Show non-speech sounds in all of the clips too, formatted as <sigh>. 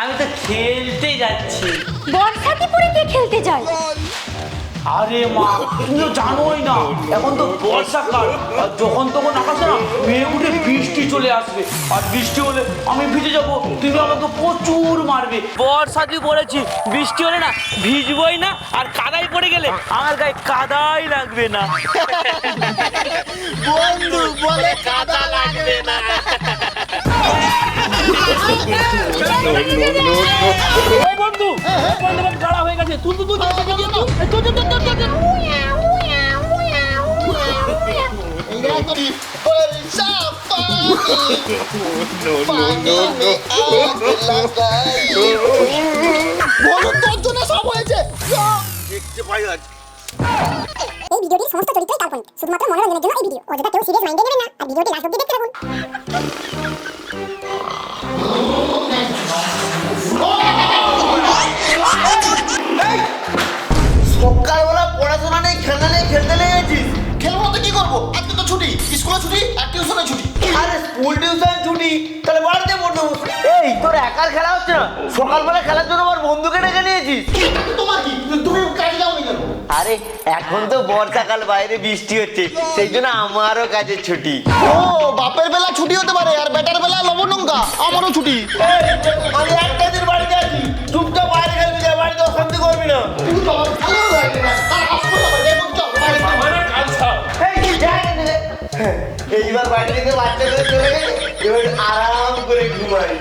আমি তো খেলতে যাচ্ছি। বর্ষাতে পরে কে খেলতে যায়? আরে মা তুমি তো জানোই না এখন তো বর্ষাকাল আর যখন তখন আকাশে না মেয়ে উঠে বৃষ্টি চলে আসবে। আর বৃষ্টি হলে আমি ভিজে যাব তুমি আমাকে প্রচুর মারবে। বর্ষাতে পড়েছি বৃষ্টি হলে না ভিজবই না আর কাদায় পড়ে গেলে আমার গায়ে কাদাই লাগবে না। বন্ধু বলে কাদা লাগবে না। <laughs> বন্ধু, এই ভিডিওটির সমস্ত চরিত্রই কাল্পনিক শুধুমাত্র মনোরঞ্জনের জন্য এই ভিডিও। অযথা কেউ সিরিয়াস মাইন্ডে নেবেন না, আর ভিডিওটি লাস্ট অব্দি দেখতে থাকুন। ছুটি আর টিউশনে ছুটি। আরে স্কুল টিউশন ছুটি। তাহলে বাড়িতে পড়তে এই তোর একার খেলা হচ্ছে না? সকালবেলা খেলার জন্য আমার বন্ধুকে ডেকে নিয়েছিস? তোমার কি? তুমি কাজে যাওনি কেন? আরে এখন তো বর্ষাকাল বাইরে বৃষ্টি হচ্ছে। সেই জন্য আমারও কাজের ছুটি। ও বাপের বেলা ছুটি হতে পারে আর বেটার বেলা লবণ লঙ্কা। আমারও ছুটি। আমি একটা দিন বাড়িতে আছি। ঘুমাই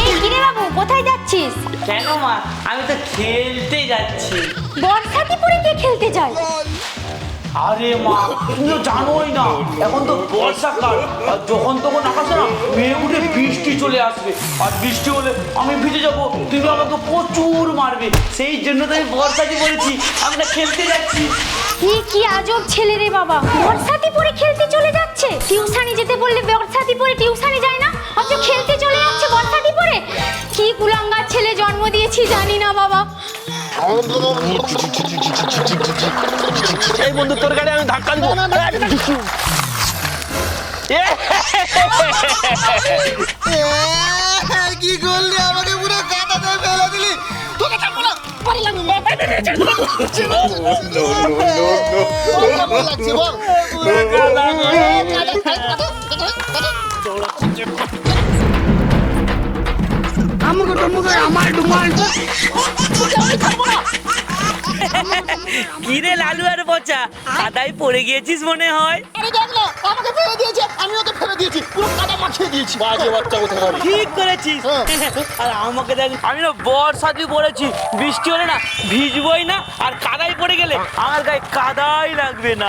এই কিরে বাবু কোথায় যাচ্ছিস? কেন মা? আমি তো খেলতে যাচ্ছি। বর্ষাতে পরে কে খেলতে যায়? আরে মা তুমি তো জানোই না। এখন তো বর্ষাকাল আর যখন তখন আকাশে না মেয়ে উঠে বৃষ্টি চলে আসবে। আর বৃষ্টি হলে আমি ভিজে যাব তুমি আমাকে প্রচুর মারবে। সেই জন্য তো আমি বর্ষাতে বলেছি আমি না খেলতে যাচ্ছি। কি কি আজব ছেলে রে বাবা। বর্ষাতে পরে খেলতে চলে যাচ্ছে। টিউশনে যেতে বললে বর্ষাতে পরে টিউশনে যায় না অথচ খেলতে চলে যাচ্ছে বর্ষাতে পরে কি কুলাঙ্গার ছেলে জন্ম দিয়েছি জানি না বাবা। বন্ধু তোর গাড়ি আমি ধাক্কা দিব কি করলি আমাকে পুরো কাঁটাতে ফেলে দিলি তোকে ছাড়বো না বাড়ি লাগবে কাঁটা। কিরে লালু আর বচা কাদায় পড়ে গিয়েছিস মনে হয়? আরে দেখ না, আমাকে ফেলে দিয়েছে আমি ওকে ফেলে দিয়েছি। পুরো কাদা মাখিয়ে দিয়েছি। বাজে বাচ্চা কোথায় যাবে ঠিক করেছিস। হ্যাঁ। আর আমাকে দেখ আমি না বর্ষাতে পড়েছি। বৃষ্টি হলে না ভিজবই না আর কাদায় পড়ে গেলে আমার গায়ে কাদাই লাগবে না।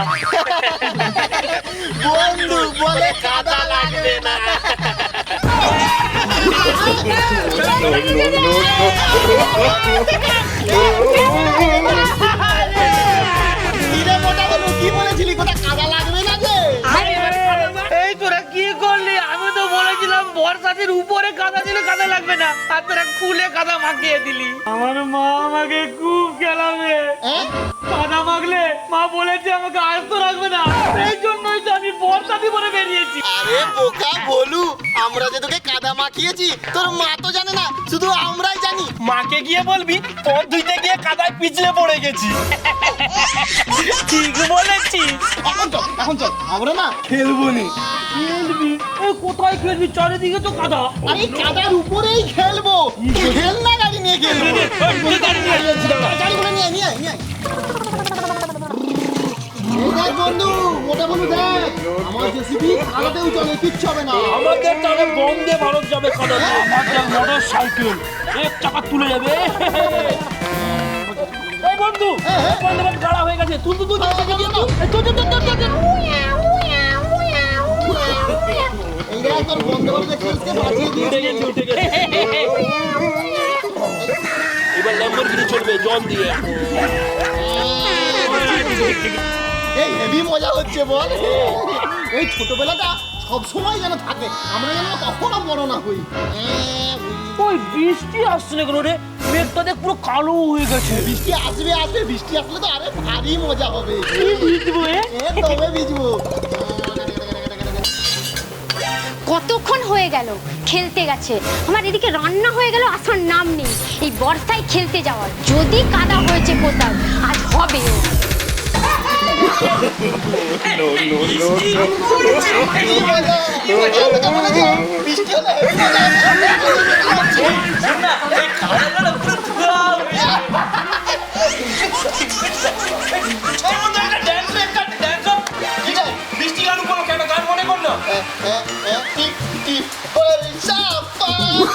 বন্ধু বলে কাদা লাগবে না। কিরে কি করলি? আমি তো বলেছিলাম বর্ষাতের উপরে কাদা দিলে কাদা লাগবে না। আর তোরা খুলে কাদা মাখিয়ে দিলি। আমার মা আমাকে খুব খেলাবে। হ্যাঁ? কাদা মাখলে মা বলেছে আমাকে আস্ত রাখবে না। এই জন্যই তো আমি বর্ষাতে পরে বেরিয়েছি। আরে বোকা বলু আমরা যে তোকে কাদা মাখিয়েছি তোর মা তো জানে না শুধু আমরাই জানি। মাকে গিয়ে বলবি তোর ধুইতে গিয়ে কাদায় পিছলে পড়ে গেছি। <laughs> ঠিক বলেছিস। এখন চল এখন চল আমরা না খেলব নি। খেলবি এই কোথায় খেলবি চারিদিকে তো কাদা আরে কাদার উপরেই খেলব খেলনা গাড়ি নিয়ে খেলব গাড়িগুলো নিয়ে নিয়ে আয়, নিয়ে আয়। এই দেখ বন্ধু মোটা বন্ধু দেখ আমার জেসিবি কাদাতেও চলে কিচ্ছু হবে না আমাদের তাহলে বন্দে ভারত যাবে কাদা আমাদের মোটর সাইকেল এক চাকা তুলে যাবে এই বন্ধু বন্ধু বন্ধু গাড়া হয়ে গেছে তুই তুই তুই তুই তুই তুই তুই তুই তুই তোর বন্ধু বন্ধু খেলতে বাঁচিয়ে দিয়েছে। উঠে গেছে এবার ল্যাম্বরগিনি চলবে জল দিয়ে। এই হেভি মজা হচ্ছে বল। এই ছোটবেলাটা সব সময় যেন থাকে আমরা যেন কখনো বড় না হই। ওই বৃষ্টি আসছে না কেন রে মেঘটা দেখ পুরো কালো হয়ে গেছে। বৃষ্টি আসবে আসবে বৃষ্টি আসলে তো আরে ভারী মজা হবে। ভিজবো এ তবে ভিজবো। কতক্ষণ হয়ে গেল খেলতে গেছে আমার এদিকে রান্না হয়ে গেল আসার নাম নেই এই বর্ষায় খেলতে যাওয়ার যদি কাদা হয়েছে কোথাও আজ হবে no, no, no, হলে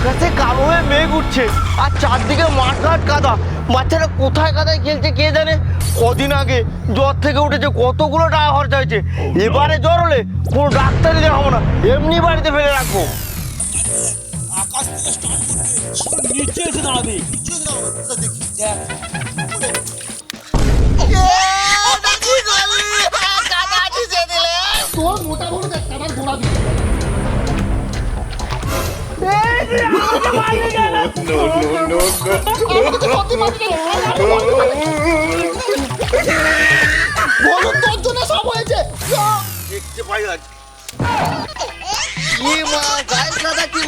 আকাশে কালো হয়ে মেঘ উঠছে। আর চারদিকে মাঠঘাট কাদা। বাচ্চারা কোথায় কাদায় খেলছে কে জানে? কদিন আগে জ্বর থেকে উঠেছে, কতগুলো টাকা খরচা হয়েছে এবারে জ্বর হলে কোনো ডাক্তারই দেখাবো না। এমনি বাড়িতে ফেলে রাখব। তোর বলুন তোর জন্য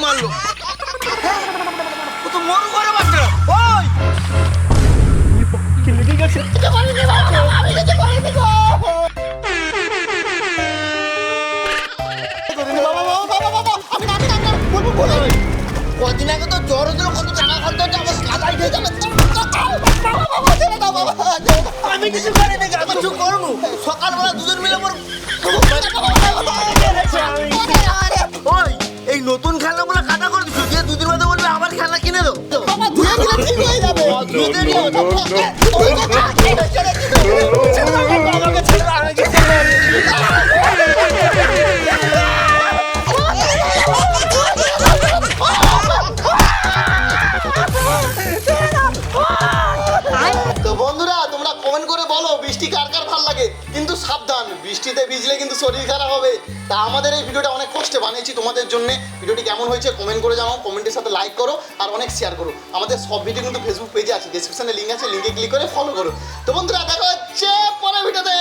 মারলো? তো মরু করে আমি কিছু করি নাকি? আমি কিছু করব? সকালবেলা দুজন মিলে মোর ওই এই নতুন খেলনা বলে কাটা করে দিচ্ছ যে দুদিন বাদে বলবে আবার খেলনা কিনে দাও। বাবা ধুয়ে দিলে ঠিক হয়ে যাবে লাগে। কিন্তু সাবধান, বৃষ্টিতে ভিজলে কিন্তু শরীর খারাপ হবে। তা আমাদের এই ভিডিওটা অনেক কষ্টে বানিয়েছি তোমাদের জন্য। ভিডিওটি কেমন হয়েছে কমেন্ট করে জানাও কমেন্টের সাথে লাইক করো আর অনেক শেয়ার করো। আমাদের সব ভিডিও কিন্তু ফেসবুক পেজে আছে ডিসক্রিপশনে লিঙ্ক আছে লিঙ্কে ক্লিক করে ফলো করো। তো বন্ধুরা, দেখা হচ্ছে পরের ভিডিওতে